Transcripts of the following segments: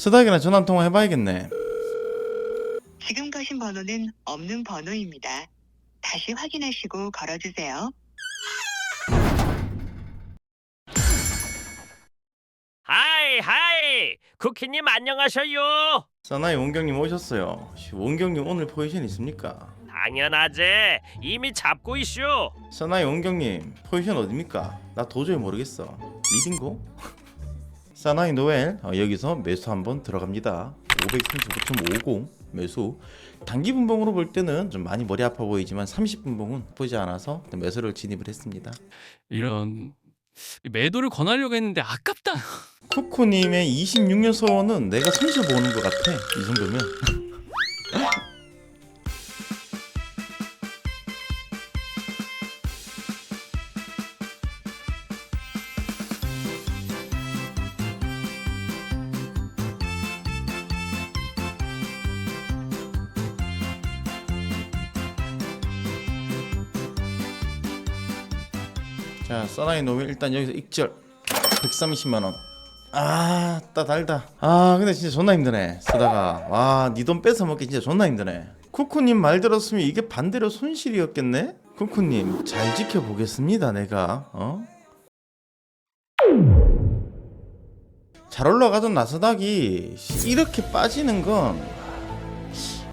스닥이랑 전화 한 통화 해봐야겠네. 지금 거신 번호는 없는 번호입니다. 다시 확인하시고 걸어주세요. 하이 하이 쿠키님 안녕하셔요 사나이 원경님 오셨어요. 씨, 원경님 오늘 포지션 있습니까? 당연하지 이미 잡고 있슈 사나이 원경님 포지션 어딥니까? 나 도저히 모르겠어. 리딩고? 사나이 노엘 어, 여기서 매수 한번 들어갑니다. 539.50 매수. 단기 분봉으로 볼 때는 좀 많이 머리 아파 보이지만 30분봉은 나쁘지 않아서 매수를 진입을 했습니다. 이런 매도를 권하려고 했는데 아깝다. 쿠쿠님의 26년 소원은 내가 손실 보는 것 같아. 이 정도면. 자, 써나이 노벨 일단 여기서 익절 130만 원. 아, 따 달다. 아, 근데 진짜 존나 힘드네. 쓰다가 와, 니 돈 뺏어 먹기 진짜 존나 힘드네. 쿠쿠님 말 들었으면 이게 반대로 손실이었겠네. 쿠쿠님 잘 지켜보겠습니다. 내가 어? 잘 올라가던 나스닥이 이렇게 빠지는 건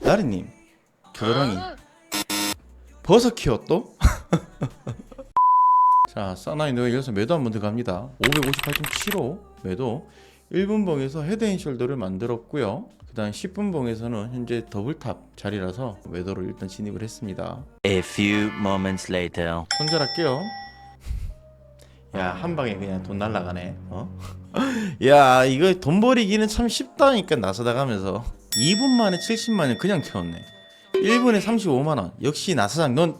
나리님 겨드랑이 버섯 키워 또? 자, 사나이 노에 이어서 매도 한번 들어갑니다. 558.75 매도. 1분봉에서 헤드앤숄더를 만들었고요. 그다음 10분봉에서는 현재 더블탑 자리라서 매도를 일단 진입을 했습니다. A few moments later. 손절할게요. 야, 한 방에 그냥 돈 날라가네. 어? 야, 이거 돈 버리기는 참 쉽다니까 나서다가면서 2분 만에 70만 원 그냥 태웠네. 1분에 35만 원. 역시 나사장 넌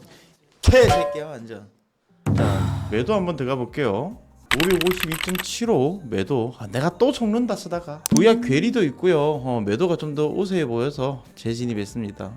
개새끼야 완전. 자, 매도 한번 들어가 볼게요. 552.75 매도. 아, 내가 또 속는다 쓰다가. 도약 괴리도 있고요. 어, 매도가 좀 더 우세해 보여서 재진입했습니다.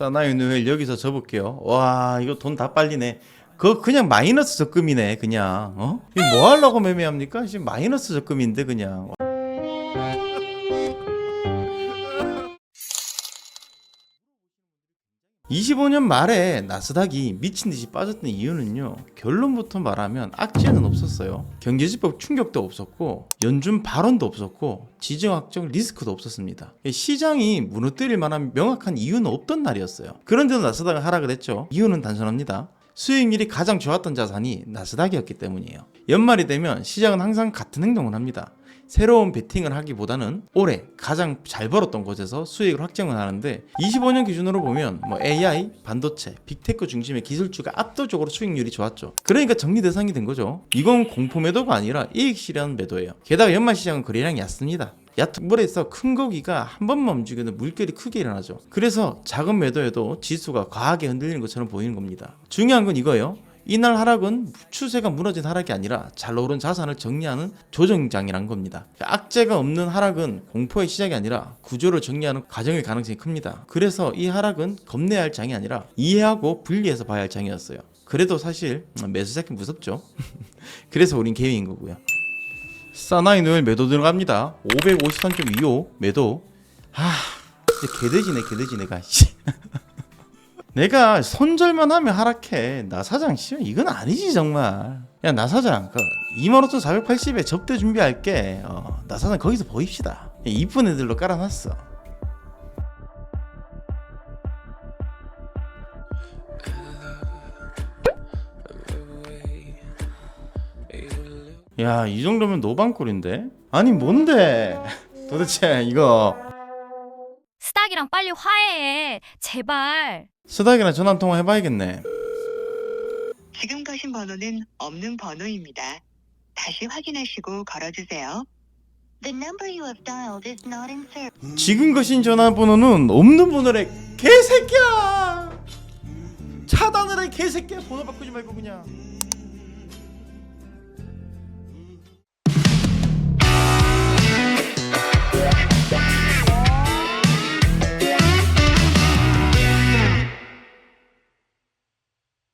사나이 누엘 여기서 접을게요. 와 이거 돈 다 빨리네. 그거 그냥 마이너스 적금이네 그냥. 어? 이거 뭐 하려고 매매합니까? 지금 마이너스 적금인데 그냥. 25년 말에 나스닥이 미친 듯이 빠졌던 이유는요. 결론부터 말하면 악재는 없었어요. 경제지법 충격도 없었고 연준 발언도 없었고 지정학적 리스크도 없었습니다. 시장이 무너뜨릴 만한 명확한 이유는 없던 날이었어요. 그런데도 나스닥은 하락을 했죠. 이유는 단순합니다. 수익률이 가장 좋았던 자산이 나스닥이었기 때문이에요. 연말이 되면 시장은 항상 같은 행동을 합니다. 새로운 베팅을 하기보다는 올해 가장 잘 벌었던 곳에서 수익을 확정을 하는데 25년 기준으로 보면 뭐 AI, 반도체, 빅테크 중심의 기술주가 압도적으로 수익률이 좋았죠. 그러니까 정리 대상이 된 거죠. 이건 공포 매도가 아니라 이익 실현 매도예요. 게다가 연말 시장은 거래량이 얕습니다. 얕은 물에서 큰 고기가 한 번만 움직여도 물결이 크게 일어나죠. 그래서 작은 매도에도 지수가 과하게 흔들리는 것처럼 보이는 겁니다. 중요한 건 이거예요. 이날 하락은 추세가 무너진 하락이 아니라 잘 오른 자산을 정리하는 조정장이란 겁니다. 악재가 없는 하락은 공포의 시작이 아니라 구조를 정리하는 과정의 가능성이 큽니다. 그래서 이 하락은 겁내야 할 장이 아니라 이해하고 분리해서 봐야 할 장이었어요. 그래도 사실 매수 잡기 무섭죠. 그래서 우린 개미인 거고요. 사나이 노엘 매도 들어갑니다. 553.25 매도. 아, 개돼지네 개돼지네가. 내가 손절만 하면 하락해. 나 사장 씨 이건 아니지 정말. 야 나 사장 그 25,480에 접대 준비할게. 어, 나 사장 거기서 보입시다. 이쁜 애들로 깔아놨어. 야 이 정도면 노방꿀인데? 아니 뭔데? 도대체 이거 스닥이랑 빨리 화해해. 제발. 스닥이랑 전화 한 통화 해봐야겠네. 지금 거신 번호는 없는 번호입니다. 다시 확인하시고 걸어주세요. The number you have dialed is not in service. 지금 거신 전화번호는 없는 번호래 개새끼야 차 차단을 해 개새끼야 번호 바꾸지 말고 그냥